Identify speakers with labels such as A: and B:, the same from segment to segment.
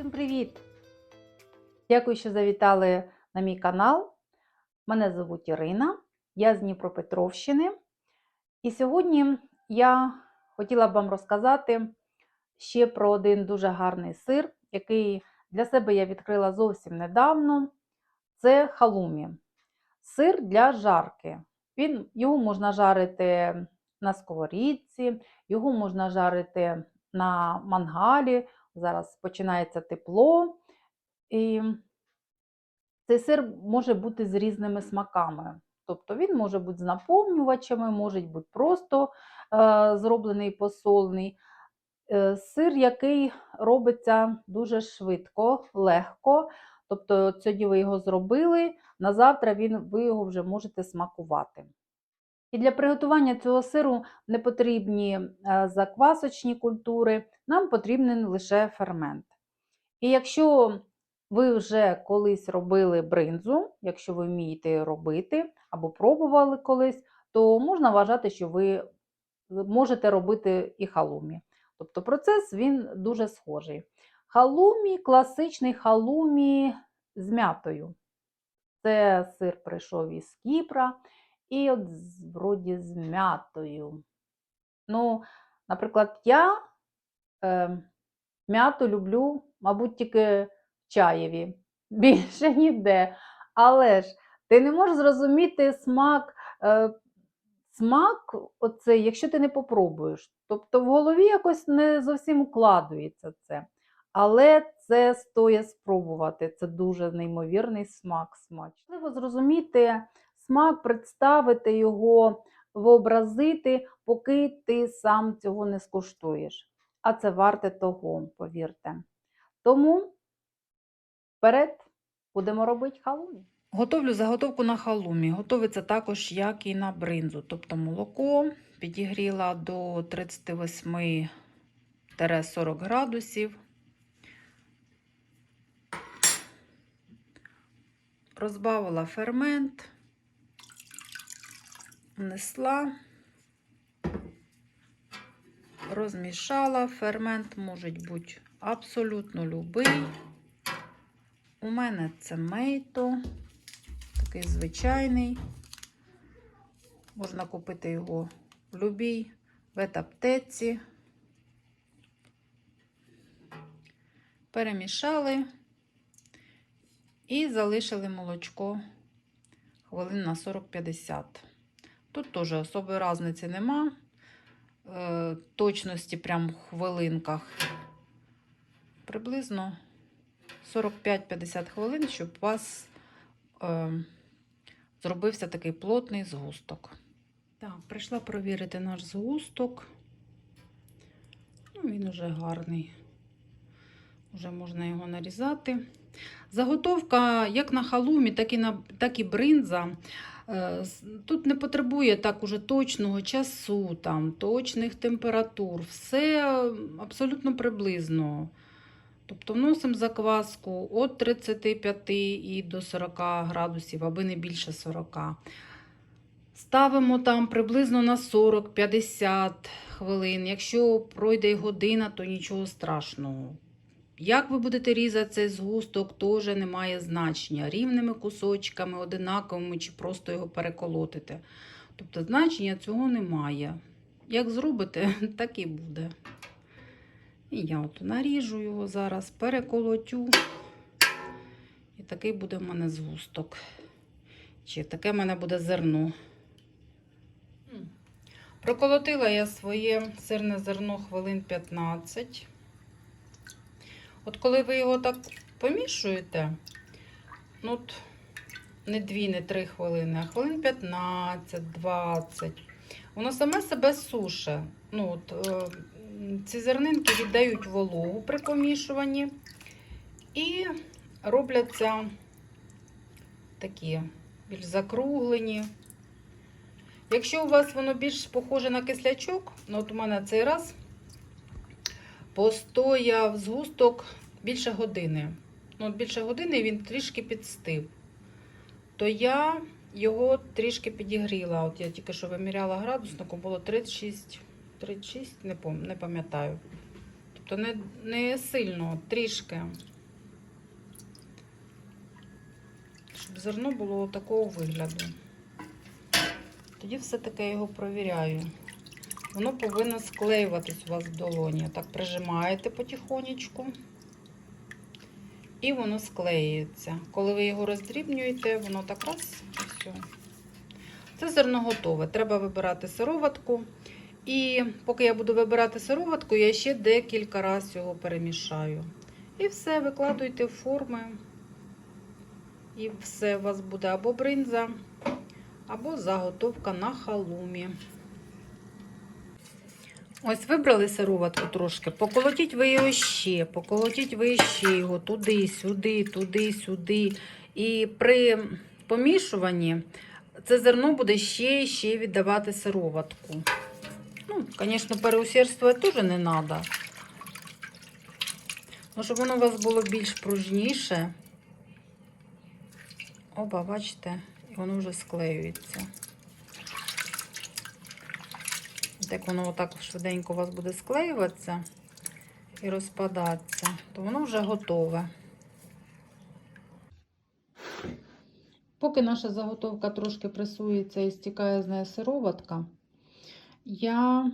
A: Всім привіт! Дякую, що завітали на мій канал. Мене звуть Ірина, я з Дніпропетровщини. І сьогодні я хотіла б вам розказати ще про один дуже гарний сир, який для себе я відкрила зовсім недавно. Це халумі. Сир для жарки. Він, Його можна жарити на сковорідці, його можна жарити на мангалі. Зараз починається тепло. І цей сир може бути з різними смаками. Тобто він може бути з наповнювачами, може бути просто е, зроблений посольний. Е, сир, який робиться дуже швидко, легко. Тобто, сьогодні ви його зробили, на завтра він, ви його вже можете смакувати. І для приготування цього сиру не потрібні е, заквасочні культури, нам потрібен лише фермент. І якщо ви вже колись робили бринзу, якщо ви вмієте робити або пробували колись, то можна вважати, що ви можете робити і халумі. Тобто процес він дуже схожий. Халумі, класичний халумі з м'ятою. Це сир прийшов із Кіпра. І от вроді з м'ятою. Ну, наприклад, я е, м'яту люблю, мабуть, тільки в чаєві. Більше ніде. Але ж ти не можеш зрозуміти смак, е, смак оцей, якщо ти не попробуєш. Тобто в голові якось не зовсім укладується це. Але це стоїть спробувати. Це дуже неймовірний смак смач. Важливо зрозуміти смак, представити його, вообразити, поки ти сам цього не скуштуєш. А це варте того, повірте. Тому вперед будемо робити халумі. Готовлю заготовку на халумі. Готовиться також, як і на бринзу. Тобто молоко підігріла до 38-40 градусів. Розбавила фермент, внесла, розмішала. Фермент може бути абсолютно любий. У мене це мейто, такий звичайний. Можна купити його в любій ветаптеці. Перемішали і залишили молочко хвилин на 40-50. Тут теж особої різниці нема. Е, точності прям в хвилинках. Приблизно 45-50 хвилин, щоб у вас е, зробився такий плотний згусток. Так, прийшла провірити наш згусток. Ну, він уже гарний. Уже можна його нарізати. Заготовка як на халумі, так і на так і бринза. Е, Тут не потребує так уже точного часу, там, точних температур. Все абсолютно приблизно. Тобто вносимо закваску від 35 і до 40 градусів, аби не більше 40. Ставимо там приблизно на 40-50 хвилин. Якщо пройде година, то нічого страшного. Як ви будете різати цей згусток, теж не має значення. Рівними кусочками, одинаковими, чи просто його переколотите. Тобто значення цього немає. Як зробите, так і буде. І я от наріжу його зараз, переколотю. І такий буде в мене згусток. Чи таке в мене буде зерно. Проколотила я своє сирне зерно хвилин 15. От коли ви його так помішуєте, ну от не 2, не 3 хвилини, а хвилин 15-20, воно саме себе суше. Ну, от, е, ці зернинки віддають вологу при помішуванні і робляться такі більш закруглені. Якщо у вас воно більш похоже на кислячок, ну от у мене цей раз постояв згусток більше години. Ну, Більше години він трішки підстив. То я його трішки підігріла. От я тільки що виміряла градусником, було 36, 36, не не пам'ятаю. Тобто не, не сильно, трішки. Щоб зерно було такого вигляду. Тоді все-таки його провіряю. Воно повинно склеюватись у вас в долоні. Так прижимаєте потихонечку. І воно склеюється. Коли ви його роздрібнюєте, воно так раз і все. Це зерно готове. Треба вибирати сироватку. І поки я буду вибирати сироватку, я ще декілька разів його перемішаю. І все, викладуйте в форми. І все у вас буде або бринза, або заготовка на халумі. Ось вибрали сироватку трошки, поколотіть ви його ще, поколотіть ви ще його туди, сюди, туди, сюди. І при помішуванні це зерно буде ще і ще віддавати сироватку. Ну, звісно, переусердствувати теж не треба. Ну, щоб воно у вас було більш пружніше. Опа, бачите, воно вже склеюється. Як воно отак швиденько у вас буде склеюватися і розпадатися, то воно вже готове. Поки наша заготовка трошки пресується і стікає з неї сироватка, я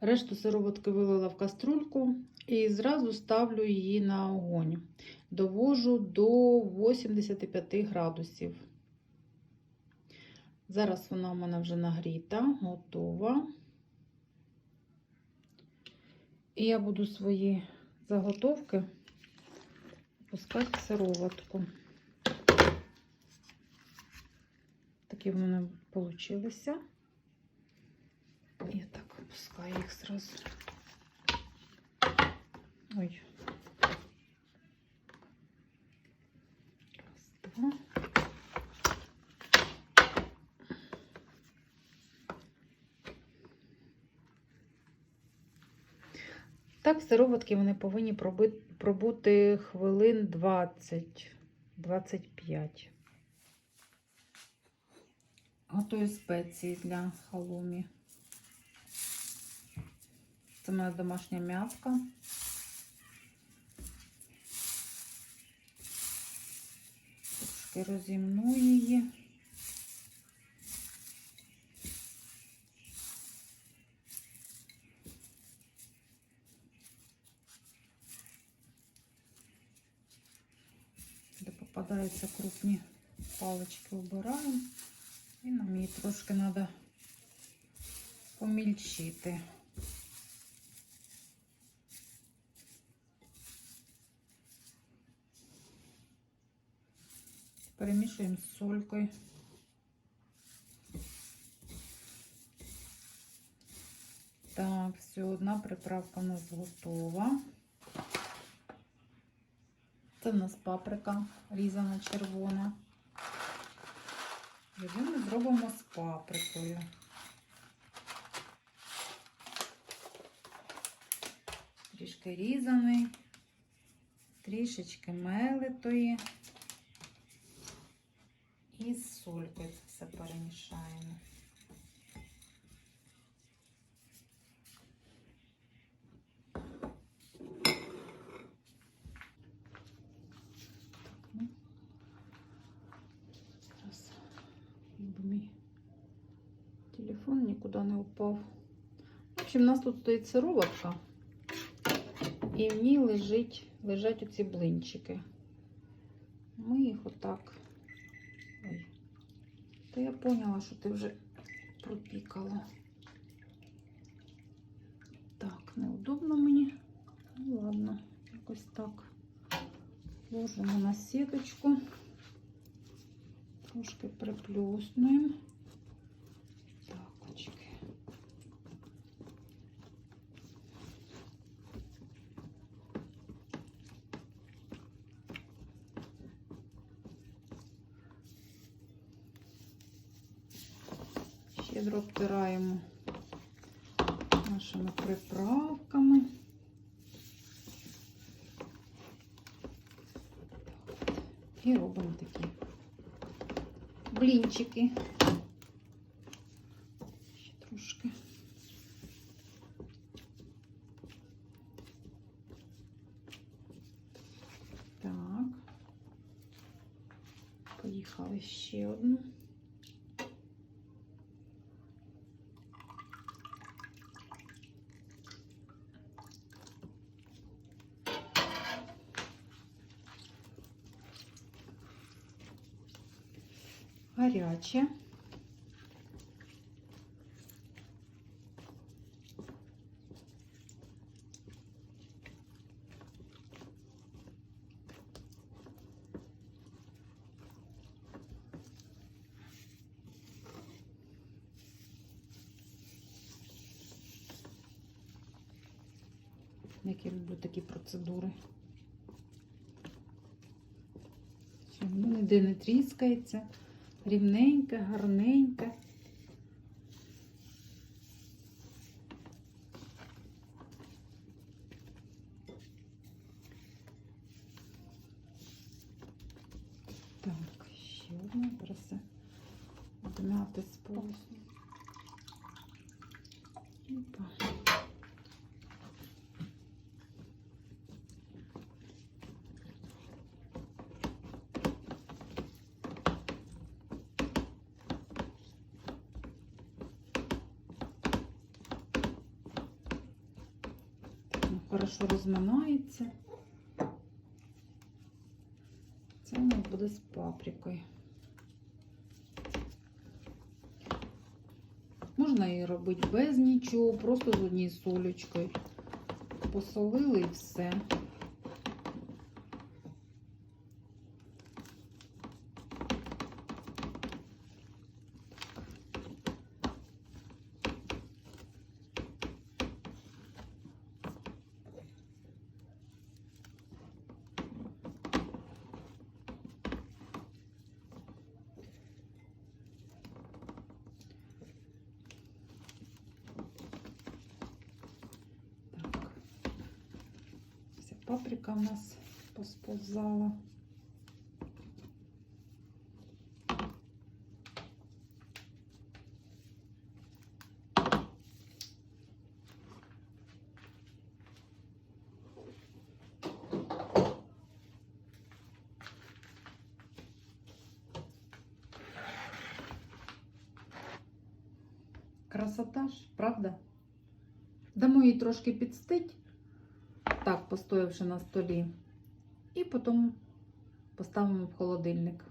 A: решту сироватки вилила в каструльку і зразу ставлю її на огонь. Довожу до 85 градусів. Зараз вона у мене вже нагріта, готова. І я буду свої заготовки пускати в сироватку. Такі в мене вийшлися. Я так опускаю їх зразу. Ой. Раз, два. Так, сироватки вони повинні пробути хвилин 20-25. Готую спеції для халумі. Це моя домашня м'ятка. Трошки розімну її. Попадаються крупні палички, убираємо. І нам її трошки треба помільчити. Перемішуємо з солькою. Так, все, одна приправка у нас готова. Це в нас паприка різана червона. Його ми зробимо з паприкою. Трішки різаний, трішечки мелитої. І з солькою це все перемішаємо. Так, ну. Зараз, щоб мій телефон нікуди не упав. В общем, у нас тут стоїть сироватка, і в ній лежить, лежать оці блинчики. Ми їх отак. Ой. Та я поняла, що ти вже пропікала. Так, неудобно мені. Ну ладно, якось так. Ложимо на сіточку. Трошки приплюснуємо. Так, очки. Щедро обтираємо нашими приправками. І робимо такі блінчики. Ще трошки. Так. Гаряче. Як я люблю такі процедури. Щоб ніде не тріскається. Рівненьке, гарненьке. Так, ще одне. Зараз це обмяти сполосну. Опа. Ну, Хорошо розминається. Це у нас буде з паприкою. Можна її робити без нічого, просто з однією солючкою. Посолили і все. Паприка у нас посползала. Красота ж, правда? Дамо їй трошки підстить, так, постоявши на столі, і потім поставимо в холодильник.